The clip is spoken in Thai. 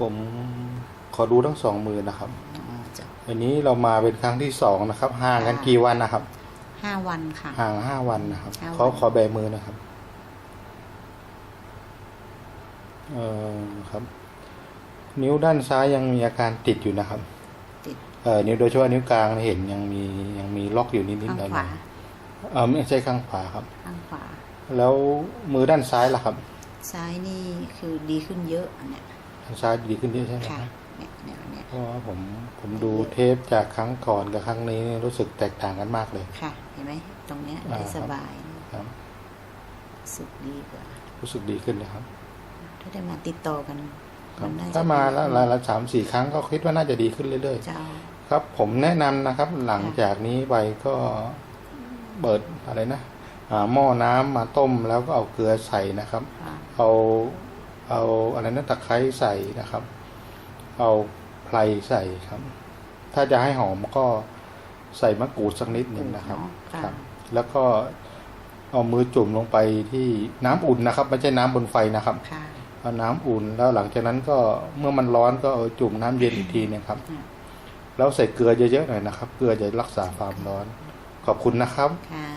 ผมขอดูทั้งสองมือนะครับอ๋อจะอันนี้เรามาเป็นครั้งที่สองนะครับห่างกันกี่วันนะครับ ห้าวันค่ะ ห่างห้าวันนะครับห้าวัน ขอขอแบมือนะครับ เอ่อครับ นิ้วด้านซ้ายยังมีอาการติดอยู่นะครับ ติดเอ่อนิ้วโดยเฉพาะนิ้วกลางเห็นยังมียังมีล็อกอยู่นิดนิดข้างหน่อยขวาๆเออไม่ใช่ข้างขวาครับ ข้างขวา แล้วมือด้านซ้ายล่ะครับ ซ้ายนี่คือดีขึ้นเยอะอันเนี้ย ด้านซ้ายดีขึ้นเยอะใช่ไหมค่ะครับเนี่ยเนี่ยเนี่ยเพราะว่าผมผมดูเทปจากครั้งก่อนกับครั้งนี้รู้สึกแตกต่างกันมากเลย ค่ะ เห็นไหมตรงเนี้ยอ่าได้ครับสบายครับสุขดีกว่า รู้สึกดีขึ้นนะครับ ถ้าได้มาติดต่อกันครับนน่จะถ้ามาละดีละละสามสี่ครั้งก็คิดว่าน่าจะดีขึ้นเรื่อยจะเอาๆครับ ผมแนะนำนะครับ หลังจากนี้ไปก็เปิดอะไรนะอ่าหม้อน้ำมาต้มแล้วก็เอาเกลือใส่นะครับค่ะเอา เอาอะไรนะตะไคร้ใส่นะครับ เอาไพรใส่ครับ ถ้าจะให้หอมก็ใส่มะกรูดสักนิดหนึ่งนะครับค่ะครับ แล้วก็เอามือจุ่มลงไปที่น้ำอุ่นนะครับ ไม่ใช่น้ำบนไฟนะครับค่ะเอาน้ำอุ่นแล้วหลังจากนั้นก็เมื่อมันร้อนก็เอาจุ่มน้ำเย็นอีกทีหนึงครับค่ะแล้วใส่เกลือเยอะๆหน่อยนะครับ เกลือจะรักษาความร้อน ขอบคุณนะครับค่ะ